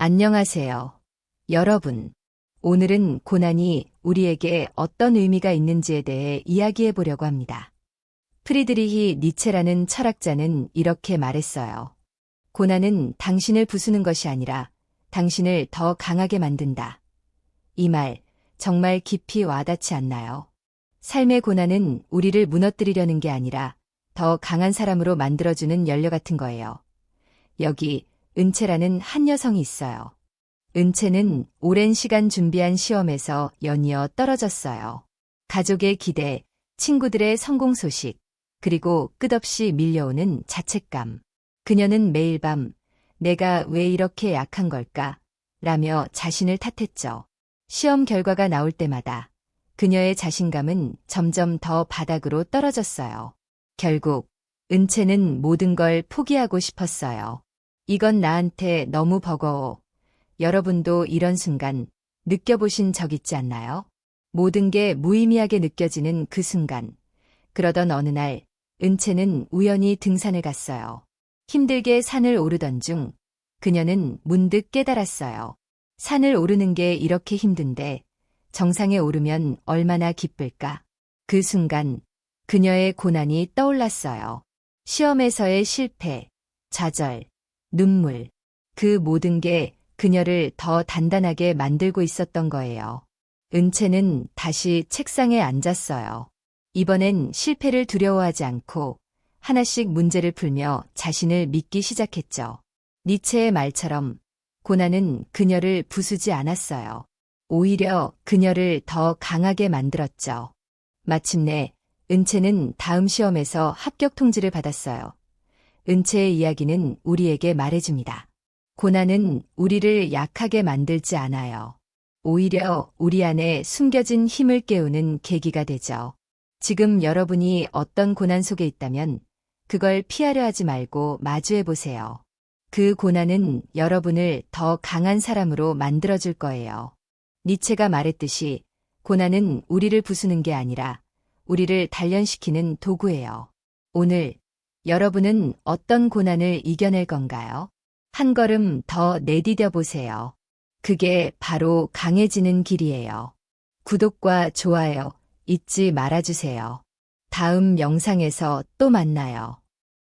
안녕하세요. 여러분. 오늘은 고난이 우리에게 어떤 의미가 있는지에 대해 이야기해 보려고 합니다. 프리드리히 니체라는 철학자는 이렇게 말했어요. 고난은 당신을 부수는 것이 아니라 당신을 더 강하게 만든다. 이 말 정말 깊이 와닿지 않나요? 삶의 고난은 우리를 무너뜨리려는 게 아니라 더 강한 사람으로 만들어주는 연료 같은 거예요. 여기 은채라는 한 여성이 있어요. 은채는 오랜 시간 준비한 시험에서 연이어 떨어졌어요. 가족의 기대, 친구들의 성공 소식, 그리고 끝없이 밀려오는 자책감. 그녀는 매일 밤 내가 왜 이렇게 약한 걸까? 라며 자신을 탓했죠. 시험 결과가 나올 때마다 그녀의 자신감은 점점 더 바닥으로 떨어졌어요. 결국 은채는 모든 걸 포기하고 싶었어요. 이건 나한테 너무 버거워. 여러분도 이런 순간 느껴보신 적 있지 않나요? 모든 게 무의미하게 느껴지는 그 순간. 그러던 어느 날, 은채는 우연히 등산을 갔어요. 힘들게 산을 오르던 중, 그녀는 문득 깨달았어요. 산을 오르는 게 이렇게 힘든데, 정상에 오르면 얼마나 기쁠까? 그 순간, 그녀의 고난이 떠올랐어요. 시험에서의 실패, 좌절, 눈물, 그 모든 게 그녀를 더 단단하게 만들고 있었던 거예요. 은채는 다시 책상에 앉았어요. 이번엔 실패를 두려워하지 않고 하나씩 문제를 풀며 자신을 믿기 시작했죠. 니체의 말처럼 고난은 그녀를 부수지 않았어요. 오히려 그녀를 더 강하게 만들었죠. 마침내 은채는 다음 시험에서 합격 통지를 받았어요. 은채의 이야기는 우리에게 말해줍니다. 고난은 우리를 약하게 만들지 않아요. 오히려 우리 안에 숨겨진 힘을 깨우는 계기가 되죠. 지금 여러분이 어떤 고난 속에 있다면 그걸 피하려 하지 말고 마주해 보세요. 그 고난은 여러분을 더 강한 사람으로 만들어줄 거예요. 니체가 말했듯이 고난은 우리를 부수는 게 아니라 우리를 단련시키는 도구예요. 오늘 여러분은 어떤 고난을 이겨낼 건가요? 한 걸음 더 내디뎌 보세요. 그게 바로 강해지는 길이에요. 구독과 좋아요 잊지 말아주세요. 다음 영상에서 또 만나요.